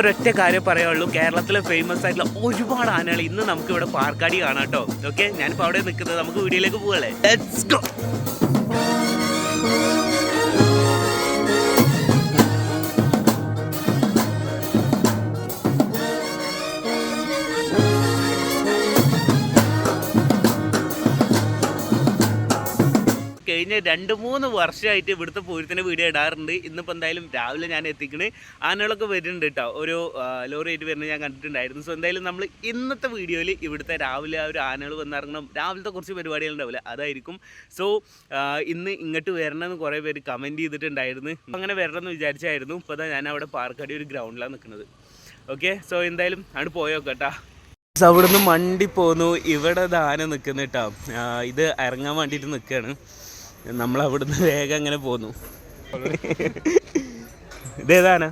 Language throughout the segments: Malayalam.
ഒരൊറ്റ കാര്യം പറയാനുള്ളൂ. കേരളത്തിലെ ഫേമസ് ആയിട്ടുള്ള ഒരുപാട് ആനകൾ ഇന്ന് നമുക്ക് ഇവിടെ പാർക്കാടി കാണാം കേട്ടോ. ഓക്കെ ഞാനിപ്പോൾ അവിടെ നിൽക്കുന്നത് നമുക്ക് വീഡിയോയിലേക്ക് പോകല്ലേ ലെറ്റ്സ് ഗോ കഴിഞ്ഞ രണ്ട് മൂന്ന് വർഷമായിട്ട് ഇവിടുത്തെ പൂരത്തിന്റെ വീഡിയോ ഇടാറുണ്ട്. ഇന്നിപ്പോൾ എന്തായാലും രാവിലെ ഞാൻ എത്തിക്കണ്. ആനകളൊക്കെ വരുന്നുണ്ട് കേട്ടോ ഒരു ലോറിയായിട്ട് വരുന്നത് ഞാൻ കണ്ടിട്ടുണ്ടായിരുന്നു. സോ എന്തായാലും നമ്മൾ ഇന്നത്തെ വീഡിയോയിൽ ഇവിടുത്തെ രാവിലെ ആ ഒരു ആനകൾ വന്നിറങ്ങണം. രാവിലത്തെ കുറച്ച് പരിപാടികൾ ഉണ്ടാവില്ല. അതായിരിക്കും. സോ ഇന്ന് ഇങ്ങോട്ട് വരണമെന്ന് കുറേ പേര് കമന്റ് ചെയ്തിട്ടുണ്ടായിരുന്നു. അങ്ങനെ വരണമെന്ന് വിചാരിച്ചായിരുന്നു. ഇപ്പോൾ അതാ ഞാൻ അവിടെ പാർക്കടി ഒരു ഗ്രൗണ്ടിലാണ് നിൽക്കുന്നത്. ഓക്കെ സോ എന്തായാലും അവിടെ പോയോക്കട്ടാ അവിടുന്ന് മണ്ടി പോന്നു. ഇവിടെ ദാന നിൽക്കുന്നു കേട്ടോ ഇത് ഇറങ്ങാൻ വേണ്ടിയിട്ട് നിൽക്കുകയാണ് നമ്മൾ അവിടുന്ന് വേഗം അങ്ങനെ പോന്നു. ഇതേതാനാ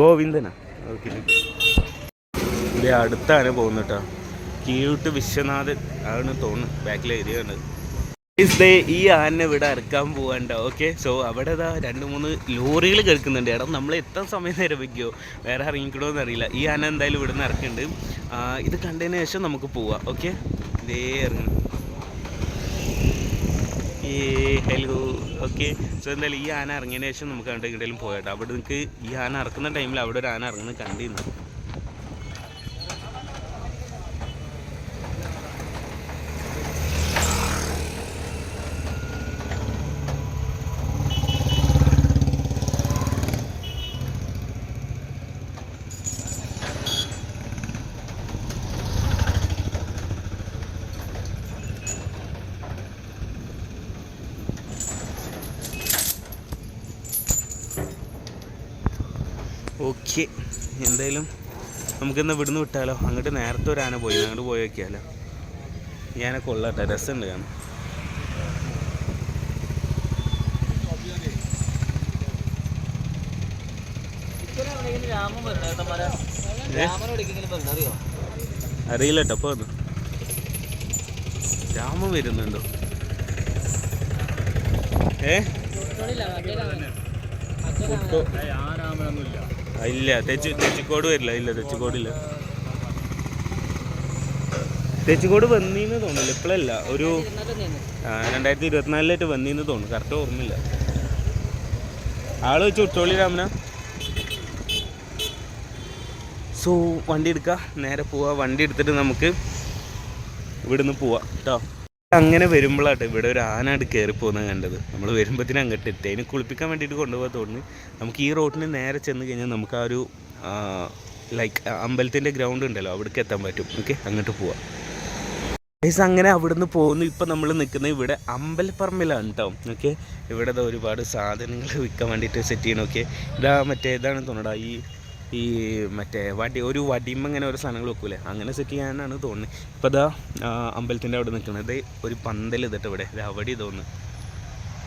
ഗോവിന്ദനാ? ഓക്കെ. ഇത് അടുത്താണ് പോകുന്നത് കേട്ടോ കീഴ്ട്ട് വിശ്വനാഥൻ ആണ് തോന്നുന്നു ബാക്കിൽ എഴുതിയാണ് ദേ ഈ ആനെ ഇവിടെ ഇറക്കാൻ പോകണ്ട ഓക്കെ. സോ അവിടെ ഇതാ രണ്ട് മൂന്ന് ലോറികൾ കേൾക്കുന്നുണ്ട്. എടാ നമ്മൾ എത്ര സമയം നേരം വയ്ക്കുമോ വേറെ ഇറങ്ങിക്കണോ അറിയില്ല. ഈ ആന എന്തായാലും ഇവിടെ നിന്ന് ഇറക്കുന്നുണ്ട് ഇത് കണ്ടതിന് ശേഷം നമുക്ക് പോവാം. ഓക്കെ. ഇതേ ഇറങ്ങുന്നു ഏ ഹലോ. ഓക്കെ സോ എന്തായാലും ഈ ആന ഇറങ്ങിയതിന് ശേഷം നമുക്ക് എവിടെയെങ്കിലും പോയാട്ടോ. അവിടെ നിങ്ങൾക്ക് ഈ ആന ഇറക്കുന്ന ടൈമിൽ അവിടെ ഒരു ആന ഇറങ്ങുന്നത് കണ്ടിരുന്നു? ഓക്കെ എന്തായാലും നമുക്കിന്ന് ഇവിടുന്ന് വിട്ടാലോ? അങ്ങോട്ട് നേരത്തെ ഒരു ആന പോയി അങ്ങോട്ട് പോയി നോക്കിയാലോ? ഈ ആന കൊള്ളാട്ടെ രസമുണ്ട് കാണാൻ. ഏ? അറിയില്ല കേട്ടോ അപ്പോൾ അത് രാമൻ വരുന്നുണ്ടോ? ഏ? ഇല്ല തെച്ചു തെച്ചിക്കോട് വരില്ല ഇല്ല തെച്ചിക്കോടില്ല തെച്ചിക്കോട് വന്നീന്ന് തോന്നില്ല ഇപ്പോഴല്ല ഒരു രണ്ടായിരത്തി ഇരുപത്തിനാലിലായിട്ട് വന്നീന്ന് തോന്നുന്നു കറക്റ്റ് ഓർമ്മയില്ല. ആൾ വെച്ച് ഉട്ടോളി രാമന. സോ വണ്ടി എടുക്കുക നേരെ പോവാ വണ്ടി എടുത്തിട്ട് നമുക്ക് ഇവിടുന്ന് പോവാം കേട്ടോ അങ്ങനെ വരുമ്പോഴാട്ടെ ഇവിടെ ഒരു ആനാട് കയറി പോകുന്നത് കണ്ടത്. നമ്മൾ വരുമ്പോഴത്തേനും അങ്ങോട്ട് എത്തി. അതിന് കുളിപ്പിക്കാൻ വേണ്ടിയിട്ട് കൊണ്ടുപോകാൻ നമുക്ക് ഈ റോട്ടിന് നേരെ ചെന്ന് കഴിഞ്ഞാൽ നമുക്ക് ആ ഒരു ലൈക്ക് അമ്പലത്തിന്റെ ഗ്രൗണ്ട് ഉണ്ടല്ലോ അവിടേക്ക് എത്താൻ പറ്റും. ഓക്കെ അങ്ങോട്ട് പോവാം. ഗൈസ് അങ്ങനെ അവിടുന്ന് പോകുന്നു ഇപ്പം നമ്മൾ നിൽക്കുന്നത് ഇവിടെ അമ്പലപ്പറമ്പിലാണ് കേട്ടോ ഓക്കെ ഇവിടെ ഒരുപാട് സാധനങ്ങൾ വിൽക്കാൻ വേണ്ടിയിട്ട് സെറ്റ് ചെയ്യണം. ഓക്കെ ഇതാ മറ്റേ ഇതാണ് തോന്നടാ ഈ ഈ മറ്റേ വടി ഒരു വടിയും ഇങ്ങനെ ഓരോ സാധനങ്ങൾ വെക്കൂലേ? അങ്ങനെ സെറ്റ് ചെയ്യാനാണ് തോന്നുന്നത് ഇപ്പോൾ ഇതാ അമ്പലത്തിന്റെ അവിടെ നിൽക്കുന്നത് ഒരു പന്തൽ ഇതിട്ട് ഇവിടെ. അവിടെ തോന്നുന്നു.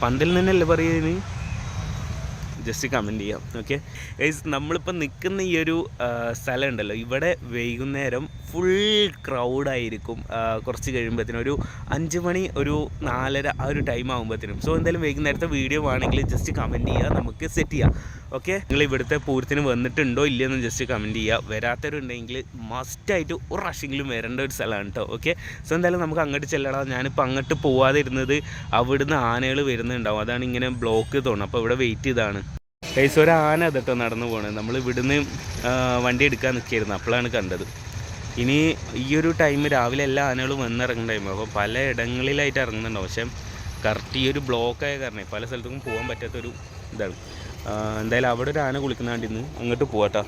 പന്തൽ തന്നെയല്ലേ പറയുന്നത് ജസ്റ്റ് കമന്റ് ചെയ്യാം. ഓക്കെ നമ്മൾ നമ്മളിപ്പോൾ നിൽക്കുന്ന ഈ ഒരു സ്ഥലം ഉണ്ടല്ലോ. ഇവിടെ വൈകുന്നേരം ഫുൾ ക്രൗഡായിരിക്കും കുറച്ച് കഴിയുമ്പോഴത്തേനും ഒരു അഞ്ച് മണി ഒരു നാലര ആ ഒരു ടൈം ആകുമ്പോഴത്തേനും സോ എന്തായാലും വൈകുന്നേരത്തെ വീഡിയോ ആണെങ്കിൽ ജസ്റ്റ് കമന്റ് ചെയ്യുക നമുക്ക് സെറ്റ് ചെയ്യാം. ഓക്കെ നിങ്ങൾ ഇവിടുത്തെ പൂരത്തിന് വന്നിട്ടുണ്ടോ ഇല്ലയെന്ന് ജസ്റ്റ് കമന്റ് ചെയ്യുക വരാത്തവരുണ്ടെങ്കിൽ മസ്റ്റായിട്ട് ഒരു പ്രാവശ്യമെങ്കിലും വരേണ്ട ഒരു സ്ഥലമാണ് കേട്ടോ ഓക്കെ സോ എന്തായാലും നമുക്ക് അങ്ങോട്ട് ചെല്ലണം ഞാനിപ്പോൾ അങ്ങോട്ട് പോവാതെ ഇരുന്നത് അവിടുന്ന് ആനകൾ വരുന്നുണ്ടാവും. അതാണ് ഇങ്ങനെ ബ്ലോക്ക് തോന്നുന്നത്. അപ്പോൾ ഇവിടെ വെയിറ്റ് ചെയ്താണ് കൈസ് ഒരു ആന അതിട്ടോ നടന്നു പോകണേ നമ്മൾ ഇവിടുന്ന് വണ്ടി എടുക്കാൻ നിൽക്കായിരുന്നു അപ്പോഴാണ് കണ്ടത്. ഇനി ഈ ഒരു ടൈം രാവിലെ എല്ലാ ആനകളും വന്നിറങ്ങുന്ന ടൈം അപ്പോൾ പല ഇടങ്ങളിലായിട്ട് ഇറങ്ങുന്നുണ്ടാവും. പക്ഷേ കറക്റ്റ് ഈ ഒരു ബ്ലോക്കായ കാരണം പല സ്ഥലത്തേക്കും പോകാൻ പറ്റാത്തൊരു ഇതാണ്. എന്തായാലും അവിടെ ഒരു ആന കുളിക്കുന്ന കണ്ടിന്ന് അങ്ങോട്ട് പോകട്ടോ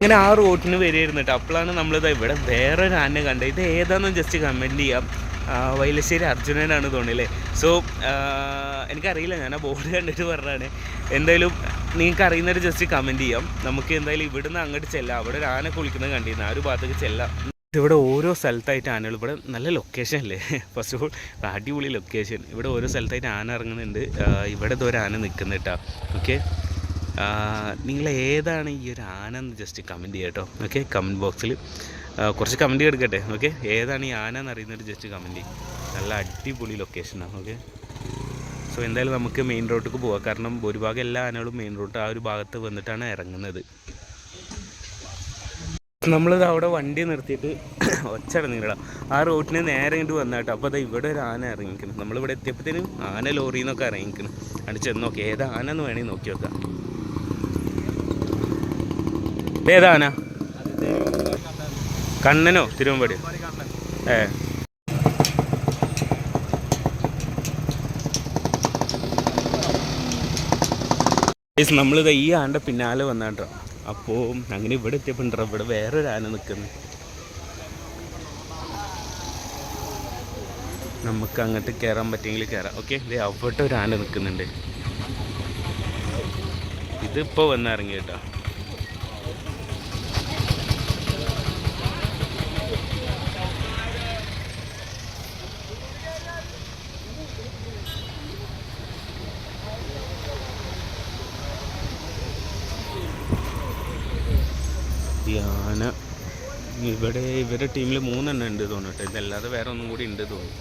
അങ്ങനെ ആ റോട്ടിന് വരികയായിരുന്നു കേട്ടോ. അപ്പോഴാണ് നമ്മളിത് ഇവിടെ വേറൊരു ആന കണ്ടത്. ഇത് ഏതാണെന്ന് ജസ്റ്റ് കമന്റ് ചെയ്യാം. വൈലശ്ശേരി അർജുനനാണ് തോന്നിയല്ലേ സോ എനിക്കറിയില്ല. ഞാൻ ആ ബോർഡ് കണ്ടിട്ട് പറഞ്ഞതാണ്. എന്തായാലും നിങ്ങൾക്ക് അറിയുന്നവർ ജസ്റ്റ് കമന്റ് ചെയ്യാം. നമുക്ക് എന്തായാലും ഇവിടുന്ന് അങ്ങോട്ട് ചെല്ലാം. അവിടെ ഒരു ആന കുളിക്കുന്നത് കണ്ടിരുന്നു. ആ ഒരു ഭാഗത്തേക്ക് ചെല്ലാം. ഇവിടെ ഓരോ സ്ഥലത്തായിട്ട് ആനകൾ ഇവിടെ നല്ല ലൊക്കേഷൻ അല്ലേ? ഫസ്റ്റ് ഓഫ് ഓൾ അടിപൊളി ലൊക്കേഷൻ ഇവിടെ ഓരോ സ്ഥലത്തായിട്ട് ആന ഇറങ്ങുന്നുണ്ട്. ഇവിടെ ഒരു ആന നിൽക്കുന്നു കേട്ടോ. ഓക്കെ നിങ്ങൾ ഏതാണ് ഈ ഒരു ആന എന്ന് ജസ്റ്റ് കമന്റ് ചെയ്യാം കേട്ടോ. ഓക്കെ കമന്റ് ബോക്സിൽ കുറച്ച് കമന്റ് എടുക്കട്ടെ. ഓക്കെ ഏതാണ് ഈ ആന എന്ന് അറിയുന്നവർ ജസ്റ്റ് കമന്റ് ചെയ്യും നല്ല അടിപൊളി ലൊക്കേഷനാണ് ഓക്കെ സോ എന്തായാലും നമുക്ക് മെയിൻ റോഡിലേക്ക് പോവാം. കാരണം ഭൂരിഭാഗം എല്ലാ ആനകളും മെയിൻ റോഡ് ആ ഒരു ഭാഗത്ത് വന്നിട്ടാണ് ഇറങ്ങുന്നത്. നമ്മളിത് അവിടെ വണ്ടി നിർത്തിയിട്ട് ഒച്ച ഇറങ്ങിയിടാം ആ റോട്ടിന് നേരെ ഇങ്ങോട്ട് വന്നാട്ടോ. അപ്പോൾ അതാ ഇവിടെ ഒരു ആന ഇറങ്ങിക്കണം നമ്മളിവിടെ എത്തിയപ്പോഴത്തേനും ആന ലോറിയിൽ നിന്നൊക്കെ ഇറങ്ങിക്കണം അവിടെ ചെന്ന് നോക്കി. ഏത് ആന എന്ന് വേണമെങ്കിൽ നോക്കി നോക്കാം. ഏതാ ആന? കണ്ണനോ? തിരുവമ്പാടി. ഏ. ഗൈസ് നമ്മളിത് ഈ ആന്റെ പിന്നാലെ വന്നാട്ടോ. അപ്പോൾ അങ്ങനെ ഇവിടെ എത്തിയപ്പോണ്ടോ ഇവിടെ വേറൊരു ആന നിൽക്കുന്നു നമുക്ക് അങ്ങോട്ട് കയറാൻ പറ്റിയെങ്കിൽ കയറാം ഓക്കെ ഇത് അവിടെ ഒരു ആന നിൽക്കുന്നുണ്ട് ഇതിപ്പോൾ വന്നിറങ്ങി കേട്ടോ ഈ ആന ഇവിടെ ഇവരുടെ ടീമിൽ മൂന്നെണ്ണം ഉണ്ട് തോന്നട്ടെ ഇതല്ലാതെ വേറെ ഒന്നും കൂടി ഉണ്ട് തോന്നുന്നു.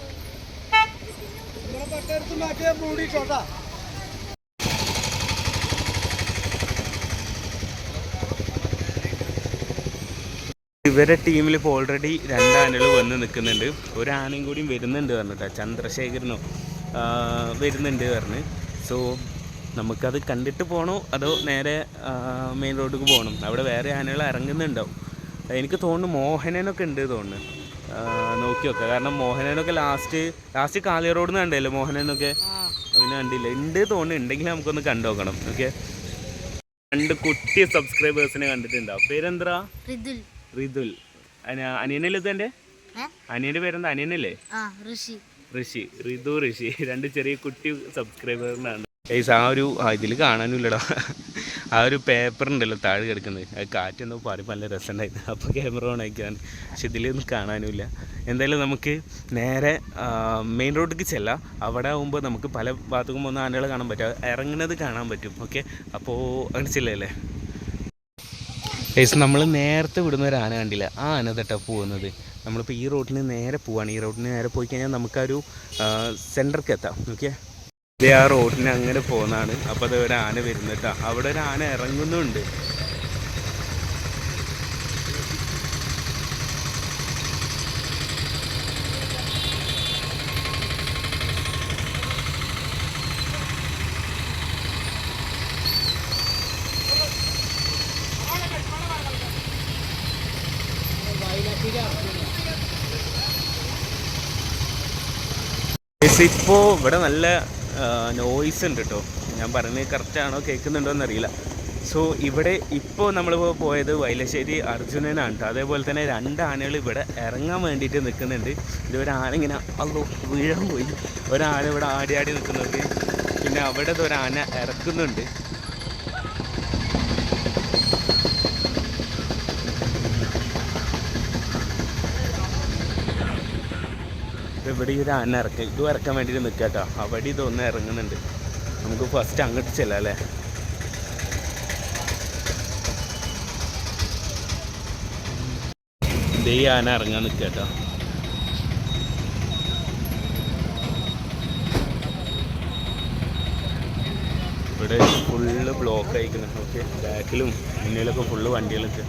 ഇവരെ ടീമിൽ ഇപ്പോൾ ഓൾറെഡി രണ്ടാനകൾ വന്ന് നിൽക്കുന്നുണ്ട് ഒരു ആനയും കൂടിയും വരുന്നുണ്ട് പറഞ്ഞിട്ടാ ചന്ദ്രശേഖരനോ വരുന്നുണ്ട് പറഞ്ഞ്. സോ നമുക്കത് കണ്ടിട്ട് പോകണോ അതോ നേരെ മെയിൻ റോഡിലേക്ക് പോകണം? അവിടെ വേറെ ആനകൾ ഇറങ്ങുന്നുണ്ടാവും എനിക്ക് തോന്നുന്നു മോഹനനൊക്കെ ഉണ്ട് തോന്നുന്നു. നോക്കി നോക്കാം കാരണം മോഹനനൊക്കെ ലാസ്റ്റ് ലാസ്റ്റ് കാളിയ റോഡിൽ നിന്ന് കണ്ടല്ലോ മോഹനനൊക്കെ? അവന് കണ്ടില്ല. ഉണ്ട് തോന്നുന്നു. ഉണ്ടെങ്കിൽ നമുക്കൊന്ന് കണ്ടു നോക്കണം. ഓക്കെ? രണ്ട് കുട്ടി സബ്സ്ക്രൈബേഴ്സിനെ കണ്ടിട്ടുണ്ടാവും പേരെന്താ റിതുൽ അന- അനിയനല്ലേ ഇതെന്റെ അനിയന്റെ അനിയന്റെ പേരെന്താ? അനിയനല്ലേ? ഋഷി. ഋഷി. റിതു ഋഷി. രണ്ട് ചെറിയ കുട്ടി സബ്സ്ക്രൈബറിനാണ് ആ ഒരു ഇതിൽ കാണാനില്ലടാ. ആ ഒരു പേപ്പർ ഉണ്ടല്ലോ താഴെ കിടക്കുന്നത്. അത് കാറ്റെന്നോ പറയുമ്പോൾ നല്ല രസമുണ്ടായിരുന്നു അപ്പോൾ ക്യാമറ ഓൺ ആക്കിയാണ് പക്ഷെ ഇതിലൊന്നും കാണാനുമില്ല. എന്തായാലും നമുക്ക് നേരെ മെയിൻ റോഡിലേക്ക് ചെല്ലാം. അവിടെ ആകുമ്പോൾ നമുക്ക് പല ഭാഗത്തും പോകുന്ന ആനകൾ കാണാൻ പറ്റും. ഇറങ്ങുന്നത് കാണാൻ പറ്റും. ഓക്കെ? അപ്പോൾ അങ്ങനെ ചെല്ലല്ലേ ഏസ് നമ്മൾ നേരത്തെ വിടുന്ന ഒരു ആന കണ്ടില്ല. ആ ആന തട്ടാ പോകുന്നത്. നമ്മളിപ്പോൾ ഈ റോഡിന് നേരെ പോവാണ്. ഈ റോഡിന് നേരെ പോയി കഴിഞ്ഞാൽ നമുക്കൊരു സെന്റർക്ക് എത്താം. ഓക്കെ? ഇതേ ആ റോഡിന് അങ്ങനെ പോകുന്നതാണ്. അപ്പോൾ അത് ഒരു ആന വരുന്നിട്ടാ അവിടെ ഒരു ആന ഇറങ്ങുന്നുണ്ട്. ഇപ്പോൾ ഇവിടെ നല്ല നോയ്സ് ഉണ്ട് കേട്ടോ ഞാൻ പറയുന്നത് കറക്റ്റാണോ കേൾക്കുന്നുണ്ടോ എന്നറിയില്ല. സോ ഇവിടെ ഇപ്പോൾ നമ്മൾ പോയത് വൈലശ്ശേരി അർജുനനാണ് കേട്ടോ അതേപോലെ തന്നെ രണ്ട് ആനകൾ ഇവിടെ ഇറങ്ങാൻ വേണ്ടിയിട്ട് നിൽക്കുന്നുണ്ട്. ഇത് ഒരു ആന ഇങ്ങനെ അല്ലോ വീഴാൻ പോയി. ഒരാന ഇവിടെ ആടി ആടി നിൽക്കുന്നുണ്ട്. പിന്നെ അവിടെ ഒരു ആന ഇറക്കുന്നുണ്ട്. ഇവിടെ ഒരു ആന ഇറക്കുക ഇതും ഇറക്കാൻ വേണ്ടിയിട്ട് നിൽക്കുക കേട്ടോ അവിടെ ഇതൊന്ന് ഇറങ്ങുന്നുണ്ട്. നമുക്ക് ഫസ്റ്റ് അങ്ങോട്ട് ചെല്ലാം അല്ലേ ഇതേ ആന ഇറങ്ങാൻ നിൽക്കുക കേട്ടോ ഇവിടെ ഫുള്ള് ബ്ലോക്ക് ആയിക്കണം. ഓക്കെ ബാക്കിലും മുന്നിലൊക്കെ ഫുള്ള് വണ്ടികളൊക്കെ.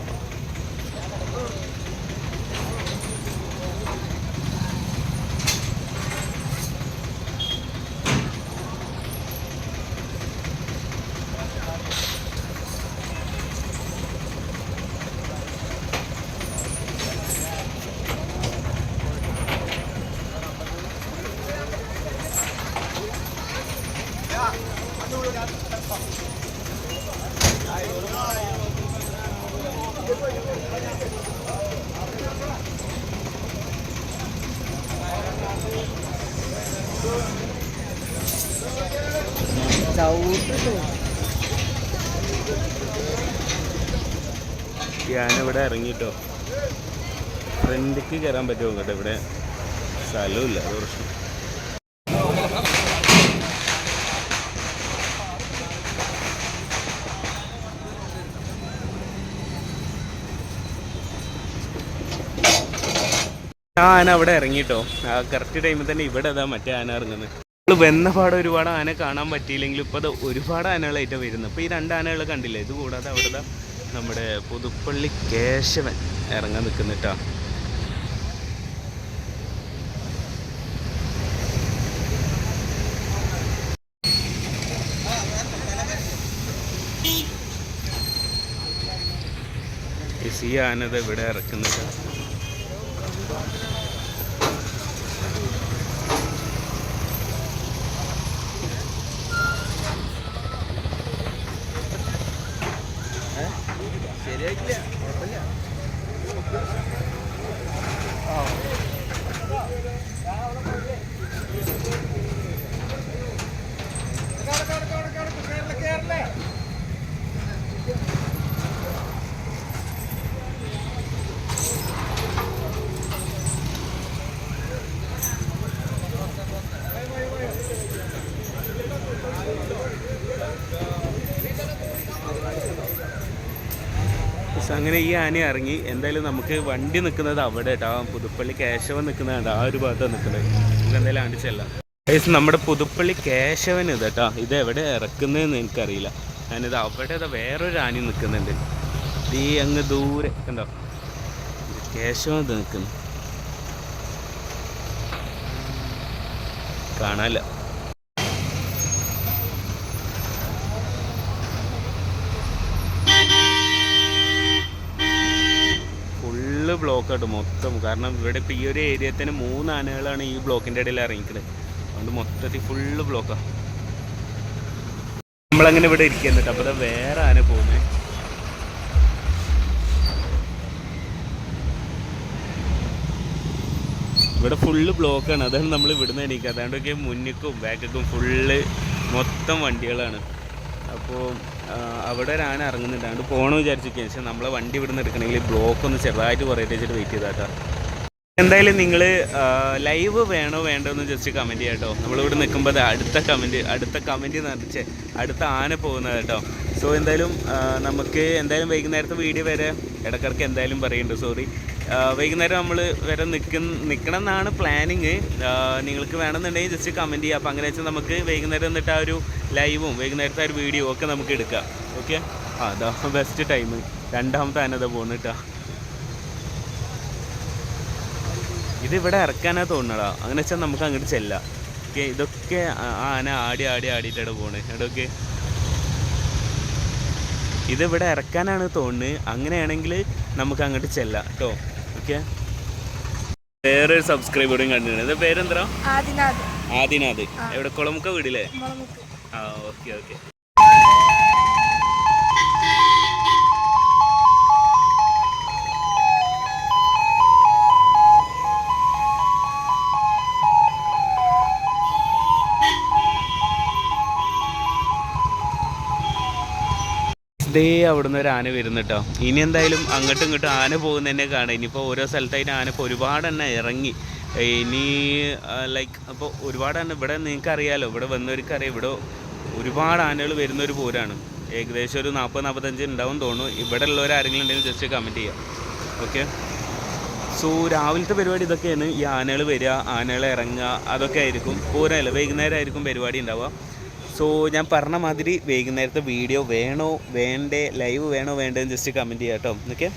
ഞാൻ ഇവിടെ ഇറങ്ങിട്ടോ ഫ്രണ്ടിക്ക് കയറാൻ പറ്റുമോ? കേട്ടോ ഇവിടെ സ്ഥലമില്ല അത് പ്രശ്നം. ആ ആന അവിടെ ഇറങ്ങിട്ടോ. ആ കറക്റ്റ് ടൈമിൽ തന്നെ ഇവിടെ അതാ മറ്റേ ആന ഇറങ്ങുന്നത് നമ്മൾ വന്ന പാടെ ഒരുപാട് ആന കാണാൻ പറ്റിയില്ലെങ്കിലും ഇപ്പോൾ അത് ഒരുപാട് ആനകളായിട്ട് വരുന്നത് അപ്പോൾ ഈ രണ്ട് ആനകൾ കണ്ടില്ലേ? ഇത് കൂടാതെ അവിടെ നമ്മുടെ പുതുപ്പള്ളി കേശവൻ ഇറങ്ങാൻ നിൽക്കുന്നിട്ടാ ഈ ആനത് ഇവിടെ ഇറക്കുന്നിട്ടാ പക്ഷെ അങ്ങനെ ഈ ആന ഇറങ്ങി എന്തായാലും നമുക്ക് വണ്ടി നിൽക്കുന്നത് അവിടെ കേട്ടോ പുതുപ്പള്ളി കേശവൻ നിൽക്കുന്നതാണ് ആ ഒരു ഭാഗത്താണ് നിൽക്കുന്നത്. നമുക്ക് എന്തായാലും ആണ്ട് ചെല്ലാം. ഏസ് നമ്മുടെ പുതുപ്പള്ളി കേശവൻ ഇത് കേട്ടോ ഇത് എവിടെ ഇറക്കുന്നതെന്ന് എനിക്കറിയില്ല. ഞാനിത് അവിടെ ഇതാ വേറൊരു ആന നിൽക്കുന്നുണ്ട്. ഈ അങ്ങ് ദൂരെ. കണ്ടോ? കേശവൻ ഇത് നിൽക്കുന്നു. കാണാല്ല. ഫുള്ള് ബ്ലോക്ക് മൊത്തം. കാരണം ഇവിടെ ഇപ്പോൾ ഈ ഒരു ഏരിയ തന്നെ മൂന്ന് ആനകളാണ് ഈ ബ്ലോക്കിന്റെ ഇടയിൽ ഇറങ്ങിക്കുന്നത് അതുകൊണ്ട് മൊത്തത്തിൽ ഫുള്ള് ബ്ലോക്കാണ് നമ്മളങ്ങനെ ഇവിടെ ഇരിക്കുന്നുണ്ട് അപ്പോൾ വേറെ ആന പോകുന്നത് ഇവിടെ ഫുള്ള് ബ്ലോക്കാണ് അതാണ് നമ്മൾ ഇവിടുന്ന് എണീക്കുക അതുകൊണ്ടൊക്കെ മുന്നിക്കും ബാക്കിക്കും ഫുള്ള് മൊത്തം വണ്ടികളാണ്. അപ്പോൾ അവിടെ ഒരു ആന ഇറങ്ങുന്നുണ്ട്. അതുകൊണ്ട് പോകണമെന്ന് വിചാരിച്ചിരിക്കുക പക്ഷേ നമ്മളെ വണ്ടി ഇവിടുന്ന് എടുക്കണമെങ്കിൽ ബ്ലോക്ക് ഒന്ന് ചെറുതായിട്ട് കുറേറ്റ് വെച്ചിട്ട് വെയിറ്റ് ചെയ്താട്ടോ എന്തായാലും നിങ്ങൾ ലൈവ് വേണോ വേണ്ടോ എന്ന് ജസ്റ്റ് കമന്റ് ചെയ്യാം കേട്ടോ നമ്മളിവിടെ നിൽക്കുമ്പോൾ അടുത്ത കമന്റ് അടുത്ത കമന്റ് എന്ന് അടുത്ത ആന പോകുന്നത് കേട്ടോ സോ എന്തായാലും നമുക്ക് എന്തായാലും വൈകുന്നേരത്തെ വീഡിയോ വരെ ഇടക്കിടക്ക് എന്തായാലും പറയുന്നുണ്ട് സോറി വൈകുന്നേരം നമ്മൾ വരെ നിൽക്കുന്ന നിൽക്കണം എന്നാണ് പ്ലാനിങ് നിങ്ങൾക്ക് വേണമെന്നുണ്ടെങ്കിൽ ജസ്റ്റ് കമന്റ് ചെയ്യുക അപ്പോൾ അങ്ങനെ വെച്ചാൽ നമുക്ക് വൈകുന്നേരം എന്നിട്ട് ആ ഒരു ലൈവും വൈകുന്നേരത്തെ ഒരു വീഡിയോ ഒക്കെ നമുക്ക് എടുക്കാം. ഓക്കെ ആ അതാ ബെസ്റ്റ് ടൈം രണ്ടാമത്തെ അനത പോകുന്നു കേട്ടോ ഇത് ഇവിടെ ഇറക്കാനാ തോന്നണടാ. അങ്ങനെ വെച്ചാൽ നമുക്ക് അങ്ങോട്ട് ചെല്ലാം. ഓക്കെ ഇതൊക്കെ ആ- ആന ആടി ആടി ആടിയിട്ടാണ് പോണേ. ഇടൊക്കെ ഇത് ഇവിടെ ഇറക്കാനാണ് തോന്നുന്നത് അങ്ങനെയാണെങ്കിൽ നമുക്ക് അങ്ങോട്ട് ചെല്ലാം കേട്ടോ ഓക്കെ വേറൊരു സബ്സ്ക്രൈബറും കണ്ടിട്ടുണ്ട്. ഇത് പേരെന്താ ആദിനാഥ്. ആദിനാഥ്. എവിടെ? കുളമുക്ക വീടില്ലേ? ആ ഓക്കെ ഓക്കെ. ദേ അവിടുന്ന് ഒരു ആന വരുന്നു കേട്ടോ ഇനി എന്തായാലും അങ്ങോട്ടും ഇങ്ങോട്ടും ആന പോകുന്നതന്നെ കാണാം. ഇനിയിപ്പോൾ ഓരോ സ്ഥലത്തായിട്ട് ആന ഇപ്പോൾ ഒരുപാട് ഇറങ്ങി. ഇനി ലൈക്ക് അപ്പോൾ ഒരുപാട് എണ്ണം ഇവിടെ നിങ്ങൾക്ക് അറിയാലോ ഇവിടെ വന്നവർക്കറിയാം. ഇവിടെ ഒരുപാട് ആനകൾ വരുന്ന ഒരു പൂരാണ്. ഏകദേശം ഒരു നാൽപ്പത് നാൽപ്പത്തഞ്ച് ഉണ്ടാവും തോന്നുന്നു. ഇവിടെ ഉള്ളവർ ആരെങ്കിലും ഉണ്ടെങ്കിൽ ജസ്റ്റ് കമന്റ് ചെയ്യാം. ഓക്കെ സോ രാവിലത്തെ പരിപാടി ഇതൊക്കെയാണ്. ഈ ആനകൾ വരിക ആനകൾ ഇറങ്ങുക അതൊക്കെ ആയിരിക്കും. പൂരമല്ല വൈകുന്നേരം ആയിരിക്കും പരിപാടി ഉണ്ടാവുക. സോ ഞാൻ പറഞ്ഞ മാതിരി വൈകുന്നേരത്തെ വീഡിയോ വേണോ വേണ്ടേ ലൈവ് വേണോ വേണ്ടേന്ന് ജസ്റ്റ് കമന്റ് ചെയ്യാം കേട്ടോ. ഓക്കെ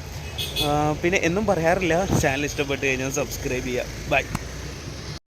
പിന്നെ എന്നും പറയാറില്ല. ചാനൽ ഇഷ്ടപ്പെട്ട് കഴിഞ്ഞാൽ സബ്സ്ക്രൈബ് ചെയ്യുക. ബൈ